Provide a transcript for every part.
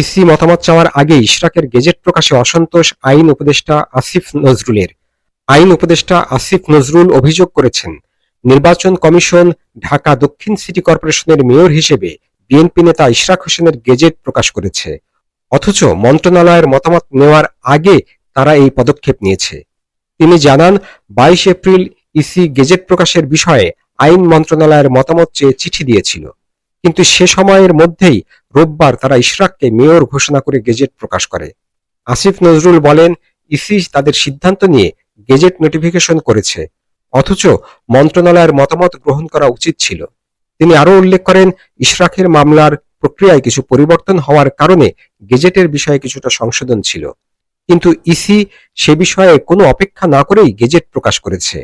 EC মতামত চাওয়ার আগে ইশরাকের গেজেট প্রকাশে অসন্তোষ আইন উপদেষ্টা আসিফ নজরুলের। আইন উপদেষ্টা আসিফ নজরুল অভিযোগ করেছেন, নির্বাচন কমিশন ঢাকা দক্ষিণ সিটি কর্পোরেশনের মেয়র হিসেবে বিএনপি নেতা ইশরাক হোসেনের গেজেট প্রকাশ করেছে। অথচ মন্ত্রণালয়ের মতামত নেওয়ার আগে তারা এই পদক্ষেপ নিয়েছে। তিনি জানান, বাইশ এপ্রিল ইসি গেজেট প্রকাশের বিষয়ে আইন মন্ত্রণালয়ের মতামত চেয়ে চিঠি দিয়েছিল। কিন্তু সে সময়ের মধ্যেই রোববার তারা ইশরাককে মেয়র ঘোষণা করে গেজেট প্রকাশ করে। আসিফ নজরুল বলেন ইসি তাদের সিদ্ধান্ত নিয়ে গেজেট নোটিফিকেশন করেছে, অথচ মন্ত্রণালয়ের মতামত গ্রহণ করা উচিত ছিল। তিনি আরও উল্লেখ করেন, ইশরাকের মামলার প্রক্রিয়ায় কিছু পরিবর্তন হওয়ার কারণে গেজেটের বিষয়ে কিছুটা সংশোধন ছিল। কিন্তু ইসি সে বিষয়ে কোনো অপেক্ষা না করেই গেজেট প্রকাশ করেছে।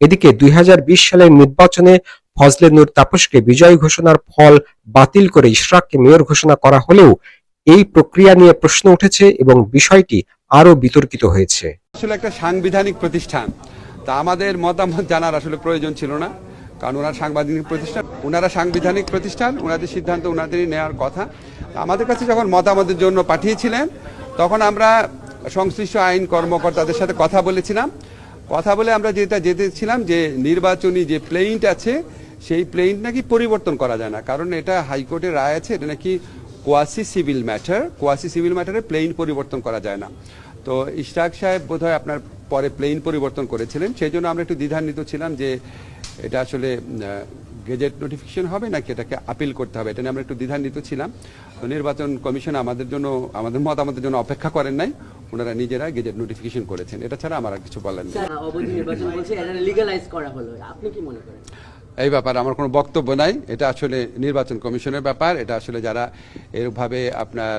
এদিকে দুই হাজার বিশ সালের নির্বাচনে ফজলে নূর তাপসকে বিজয়ী ঘোষণার ফল বাতিল করে ইশরাককে মেয়র ঘোষণা করা হলেও এই প্রক্রিয়া নিয়ে প্রশ্ন উঠেছে এবং বিষয়টি আরও বিতর্কিত হয়েছে। আসলে একটা সাংবিধানিক প্রতিষ্ঠান। তা আমাদের মতামত জানার আসলে প্রয়োজন ছিল না। কারণ ওনার সাংবিধানিক প্রতিষ্ঠান, ওনারা সাংবিধানিক প্রতিষ্ঠান, ওনাদের সিদ্ধান্ত ওনাদেরই নেওয়ার কথা। আমাদের কাছে যখন মতামতের জন্য পাঠিয়েছিলেন, তখন আমরা সংশ্লিষ্ট আইন কর্মকর্তাদের সাথে কথা বলেছিলাম। কথা বলে আমরা যেটা যেতেছিলাম যে নির্বাচনী যে প্লেইন্ট আছে সেই প্লেইন্ট নাকি পরিবর্তন করা যায় না। কারণ এটা হাইকোর্টের রায় আছে, এটা নাকি quasi civil matter quasi civil ম্যাটারে plaint পরিবর্তন করা যায় না। তো ইশরাক সাহেব বোধহয় আপনার পরে প্লেইন পরিবর্তন করেছিলেন, সেই জন্য আমরা একটু দ্বিধান্বিত ছিলাম যে এটা আসলে গেজেট নোটিফিকেশন হবে নাকি এটাকে আপিল করতে হবে, এটা নিয়ে আমরা একটু দ্বিধান্বিত ছিলাম। তো নির্বাচন কমিশন আমাদের জন্য, আমাদের মত আমাদের জন্য অপেক্ষা করেন নাই, ওনারা নিজেরা গেজেট নোটিফিকেশন করেছেন। এটা ছাড়া আমার আর কিছু বলার নেই। করা আপনি কি মনে করেন? এই ব্যাপারে আমার কোনো বক্তব্য নাই। এটা আসলে নির্বাচন কমিশনের ব্যাপার। এটা আসলে যারা এরভাবে আপনার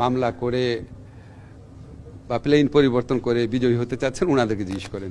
মামলা করে বা প্লেন পরিবর্তন করে বিজয়ী হতে চাচ্ছেন ওনাদেরকে জিজ্ঞেস করেন।